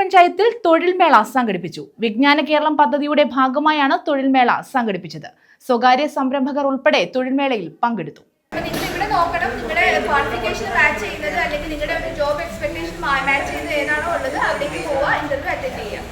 ഗ്രാമപഞ്ചായത്തിൽ തൊഴിൽമേള സംഘടിപ്പിച്ചു. വിജ്ഞാന കേരളം പദ്ധതിയുടെ ഭാഗമായാണ് തൊഴിൽമേള സംഘടിപ്പിച്ചത്. സ്വകാര്യ സംരംഭകർ ഉൾപ്പെടെ തൊഴിൽമേളയിൽ പങ്കെടുത്തു. നിങ്ങൾ ഇവിടെ നോക്കണം. നിങ്ങളുടെ ക്വാളിഫിക്കേഷൻ മാച്ച് ചെയ്യുന്നത് അല്ലെങ്കിൽ നിങ്ങളുടെ ഒരു ജോബ് എക്സ്പെക്ടേഷൻ മാച്ച് ചെയ്യുന്നത് ഏതാണോ ഉള്ളത് അവിടേക്ക് പോവുക ഇന്റർവ്യൂ അറ്റൻഡ് ചെയ്യാം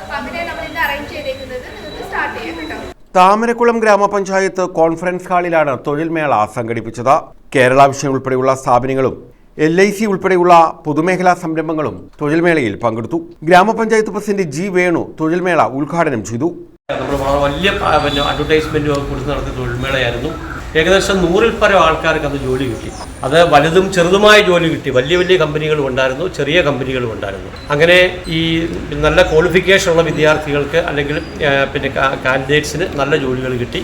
അപ്പൊ അങ്ങനെ നമ്മൾ ഇന്ന് അറേഞ്ച് ചെയ്തേക്കുന്നത് നിങ്ങൾക്ക് സ്റ്റാർട്ട് ചെയ്യാം കേട്ടോ. താമരക്കുളം ഗ്രാമപഞ്ചായത്ത് കോൺഫറൻസ് ഹാളിലാണ് തൊഴിൽമേള സംഘടിപ്പിച്ചത്. കേരള വിഷൻ ഉൾപ്പെടെയുള്ള സ്ഥാപനങ്ങളും എൽ ഐ സി ഉൾപ്പെടെയുള്ള പൊതുമേഖലാ സംരംഭങ്ങളും തൊഴിൽമേളയിൽ പങ്കെടുത്തു. ഗ്രാമപഞ്ചായത്ത് പ്രസിഡന്റ് ജി വേണു തൊഴിൽമേള ഉദ്ഘാടനം ചെയ്തു. വലിയ അഡ്വർടൈസ്മെന്റ് അഡ്വർടൈസ്മെന്റും ഒക്കെ കൊടുത്ത് നടത്തിയ തൊഴിൽമേളയായിരുന്നു. ഏകദേശം നൂറിൽ പരം ആൾക്കാർക്ക് അന്ന് ജോലി കിട്ടി. അത് വലുതും ചെറുതുമായ ജോലി കിട്ടി. വലിയ വലിയ കമ്പനികളും ഉണ്ടായിരുന്നു ചെറിയ കമ്പനികളും ഉണ്ടായിരുന്നു. അങ്ങനെ ഈ നല്ല ക്വാളിഫിക്കേഷൻ ഉള്ള വിദ്യാർത്ഥികൾക്ക് അല്ലെങ്കിൽ പിന്നെ കാൻഡിഡേറ്റ്സിന് നല്ല ജോലികൾ കിട്ടി.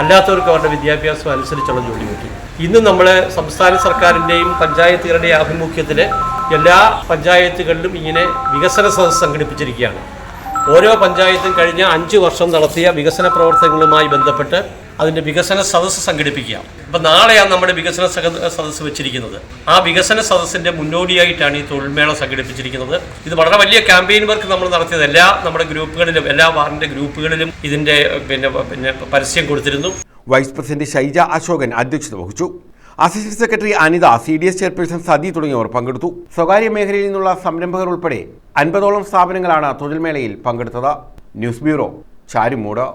അല്ലാത്തവർക്ക് അവരുടെ വിദ്യാഭ്യാസം അനുസരിച്ചുള്ള ജോലി കിട്ടി. ഇന്ന് നമ്മൾ സംസ്ഥാന സർക്കാരിന്റെയും പഞ്ചായത്തുകളുടെയും ആഭിമുഖ്യത്തിൽ എല്ലാ പഞ്ചായത്തുകളിലും ഇങ്ങനെ വികസന സദസ്സ് സംഘടിപ്പിച്ചിരിക്കുകയാണ്. ഓരോ പഞ്ചായത്തും കഴിഞ്ഞ അഞ്ച് വർഷം നടത്തിയ വികസന പ്രവർത്തനങ്ങളുമായി ബന്ധപ്പെട്ട് അതിന്റെ വികസന സദസ്സ് സംഘടിപ്പിക്കുക അപ്പം നാളെയാണ് നമ്മുടെ വികസന സദസ്സ് വെച്ചിരിക്കുന്നത്. ആ വികസന സദസ്സിന്റെ മുന്നോടിയായിട്ടാണ് ഈ തൊഴിൽമേള സംഘടിപ്പിച്ചിരിക്കുന്നത്. ഇത് വളരെ വലിയ ക്യാമ്പയിൻ വർക്ക് നമ്മൾ നടത്തിയത്. എല്ലാ നമ്മുടെ ഗ്രൂപ്പുകളിലും എല്ലാ വാർഡിന്റെ ഗ്രൂപ്പുകളിലും ഇതിന്റെ പിന്നെ പിന്നെ പരസ്യം കൊടുത്തിരുന്നു. വൈസ് പ്രസിഡന്റ് ഷൈജ അശോകൻ അധ്യക്ഷത വഹിച്ചു. Assistant secretary Anitha C D S chairperson Sathi തുടങ്ങിയവർ പങ്കെടുത്തു. സ്വകാര്യ മേഖലയിൽ നിന്നുള്ള സംരംഭകർ ഉൾപ്പെടെ അൻപതോളം സ്ഥാപനങ്ങളാണ് തൊഴിൽമേളയിൽ പങ്കെടുത്തത്. News bureau Charummood.